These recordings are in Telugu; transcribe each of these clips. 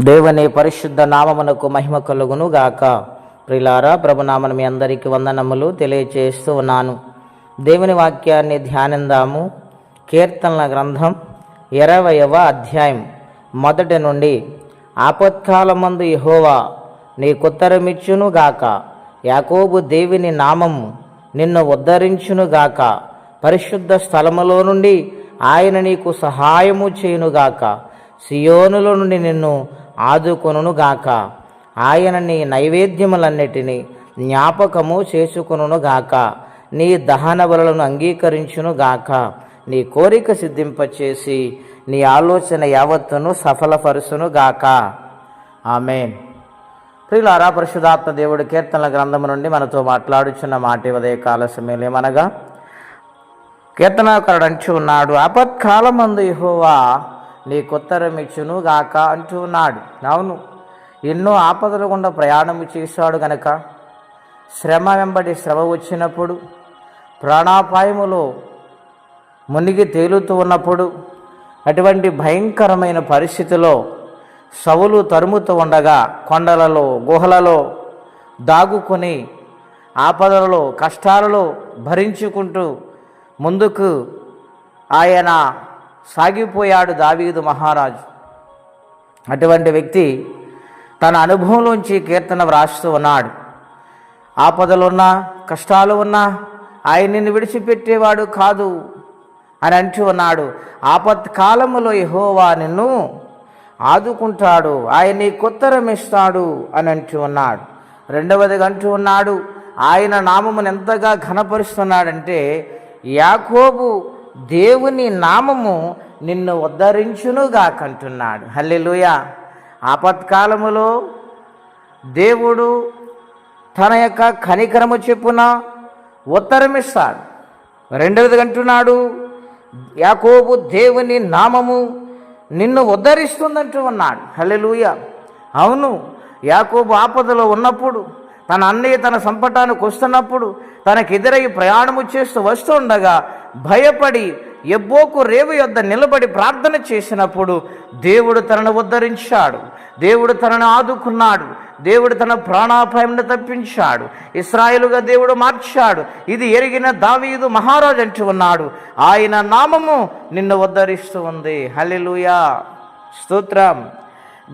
దేవుని పరిశుద్ధ నామమునకు మహిమ కలుగును గాక ప్రిలారా ప్రభునామను మీ అందరికీ వందనములు తెలియచేస్తూ ఉన్నాను. దేవుని వాక్యాన్ని ధ్యానిందాము. కీర్తనల గ్రంథం ఇరవయవ అధ్యాయం మొదటి నుండి ఆపత్కాలమందు యెహోవా నీకుత్తరమిచ్చును గాక యాకోబు దేవుని నామము నిన్ను ఉద్ధరించును గాక పరిశుద్ధ స్థలములో నుండి ఆయన నీకు సహాయము చేయునుగాక. సియోనులో నుండి నిన్ను ఆదుకొనుగాక ఆయన నీ నైవేద్యములన్నిటినీ జ్ఞాపకము చేసుకొనును గాక. నీ దహన బలను అంగీకరించును గాక. నీ కోరిక సిద్ధింపచేసి నీ ఆలోచన యావత్తును సఫలపరుచును గాక. ఆమెన్. ప్రియులారా పరిశుధాత్మ దేవుడు కీర్తనల గ్రంథము నుండి మనతో మాట్లాడుచున్న మాట ఉదయ కాల సమయమనగా కీర్తనాకరుడు అంచు ఉన్నాడు ఆపత్కాలమందు యెహోవా నీకుత్తరం ఇచ్చును గాక అంటూ ఉన్నాడు అవును ఎన్నో ఆపదల గుండా ప్రయాణం చేశాడు గనక. శ్రమ వెంబడి శ్రమ వచ్చినప్పుడు ప్రాణాపాయములో మునిగి తేలుతూ ఉన్నప్పుడు అటువంటి భయంకరమైన పరిస్థితిలో సవులు తరుముతూ ఉండగా కొండలలో గుహలలో దాగుకొని ఆపదలలో కష్టాలలో భరించుకుంటూ ముందుకు ఆయన సాగిపోయాడు దావీదు మహారాజు. అటువంటి వ్యక్తి తన అనుభవంలోంచి కీర్తన వ్రాస్తూ ఉన్నాడు. ఆపదలున్నా కష్టాలు ఉన్నా ఆయన నిన్ను విడిచిపెట్టేవాడు కాదు అని అంటూ ఉన్నాడు. ఆపత్కాలములో ఎహోవా నిన్ను ఆదుకుంటాడు ఆయన కొత్త రమిస్తాడు అని అంటూ ఉన్నాడు. రెండవదిగా అంటూ ఉన్నాడు ఆయన నామమును ఎంతగా ఘనపరుస్తున్నాడంటే యాకోబు దేవుని నామము నిన్ను ఉద్ధరించునుగాకంటున్నాడు. హల్లెలుయ. ఆపత్కాలములో దేవుడు తన యొక్క కనికరము చెప్పున ఉత్తరమిస్తాడు. రెండవది అంటున్నాడు యాకోబు దేవుని నామము నిన్ను ఉద్ధరిస్తుందంటూ ఉన్నాడు. హల్లెలూయ. అవును యాకోబు ఆపదలో ఉన్నప్పుడు తన అన్నయ్య తన సంపటానికి వస్తున్నప్పుడు తనకు ఎదురై ప్రయాణము చేస్తూ వస్తుండగా భయపడి ఎబ్బోకు రేవు యొద్ద నిలబడి ప్రార్థన చేసినప్పుడు దేవుడు తనను ఉద్ధరించాడు. దేవుడు తనను ఆదుకున్నాడు. దేవుడు తన ప్రాణాపాయంను తప్పించాడు. ఇస్రాయిలుగా దేవుడు మార్చాడు. ఇది ఎరిగిన దావీదు మహారాజు అంటూ ఉన్నాడు. ఆయన నామము నిన్ను ఉద్ధరిస్తూ ఉంది. హల్లెలూయా. స్తోత్రం.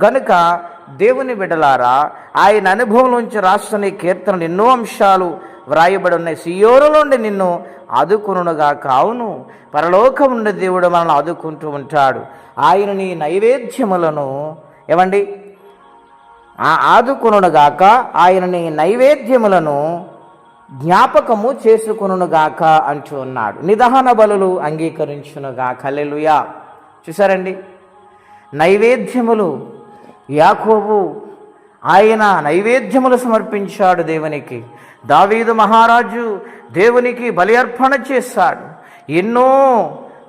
గనుక దేవుని బిడలారా ఆయన అనుభవంలోంచి రాస్తున్న ఈ కీర్తనలు ఎన్నో అంశాలు వ్రాయబడి ఉన్నాయి. సియోరులోండి నిన్ను ఆదుకునుగా కావును. పరలోకం నుండి దేవుడు మనల్ని ఆదుకుంటూ ఉంటాడు. ఆయన నీ నైవేద్యములను ఏమండి? ఆ ఆయన నీ నైవేద్యములను జ్ఞాపకము చేసుకునుగాక అంటూ ఉన్నాడు. నిదహన బలులు అంగీకరించునుగాక. హల్లెలూయా. చూసారండి నైవేద్యములు యాకోబు ఆయన నైవేద్యములు సమర్పించాడు దేవునికి. దావీదు మహారాజు దేవునికి బలి అర్పణ చేశాడు. ఎన్నో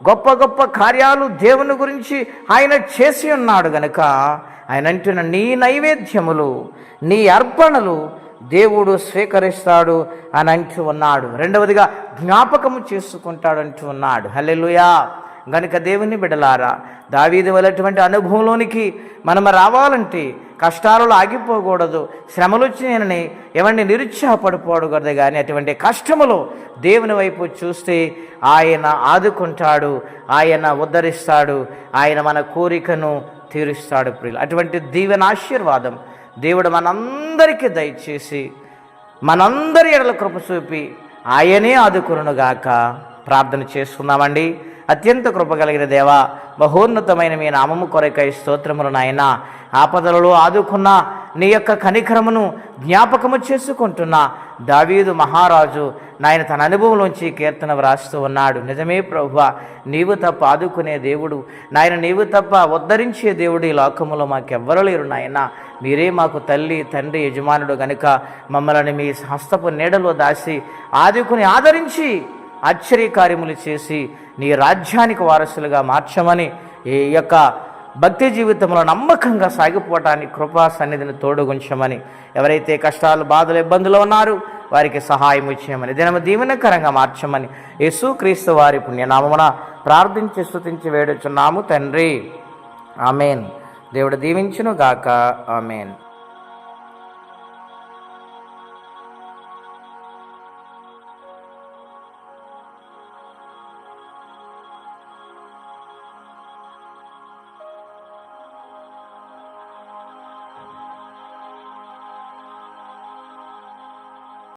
గొప్ప గొప్ప కార్యాలు దేవుని గురించి ఆయన చేసి ఉన్నాడు గనుక ఆయన అంటున్న నీ నైవేద్యములు నీ అర్పణలు దేవుడు స్వీకరిస్తాడు అని అంటూ ఉన్నాడు. రెండవదిగా జ్ఞాపకము చేసుకుంటాడు అంటూ ఉన్నాడు. హలెలుయా గనుక దేవుని బిడలారా దావీది వలటువంటి అనుభవంలోనికి మనం రావాలంటే కష్టాలలో ఆగిపోకూడదు శ్రమలు వచ్చినని ఎవరిని నిరుత్సాహపడిపోకూడదు కానీ అటువంటి కష్టములో దేవుని వైపు చూస్తే ఆయన ఆదుకుంటాడు ఆయన ఉద్ధరిస్తాడు ఆయన మన కోరికను తీరుస్తాడు ప్రియులు. అటువంటి దీవెన ఆశీర్వాదం దేవుడు మనందరికీ దయచేసి మనందరి ఎడల కృప చూపి ఆయనే ఆదుకురునుగాక ప్రార్థన చేసుకుందామండి అత్యంత కృప కలిగిన దేవా మహోన్నతమైన మీ నామము కొరకై స్తోత్రములు నాయన. ఆపదలలో ఆదుకున్న నీ యొక్క కనికరమును జ్ఞాపకము చేసుకుంటున్న దావీదు మహారాజు నాయన తన అనుభవంలోంచి కీర్తన వ్రాస్తూ ఉన్నాడు. నిజమే ప్రభువ నీవు తప్ప ఆదుకునే దేవుడు నాయన నీవు తప్ప ఉద్ధరించే దేవుడు ఈ లోకములో మాకెవ్వరు లేరు నాయన. మీరే మాకు తల్లి తండ్రి యజమానుడు గనుక మమ్మల్ని మీ హస్తపు నీడలో దాసి ఆదుకుని ఆదరించి ఆశ్చర్యకార్యములు చేసి నీ రాజ్యానికి వారసులుగా మార్చమని ఈ యొక్క భక్తి జీవితంలో నమ్మకంగా సాగిపోవటానికి కృపా సన్నిధిని తోడుగుంచమని ఎవరైతే కష్టాలు బాధలు ఇబ్బందులు ఉన్నారు వారికి సహాయం ఇచ్చేయమని దినము దీవెనకరంగా మార్చమని యేసుక్రీస్తు వారి పుణ్యనామమున ప్రార్థించి స్థుతించి వేడుచున్నాము తండ్రి. ఆమెన్. దేవుడు దీవించును గాక ఆమెన్.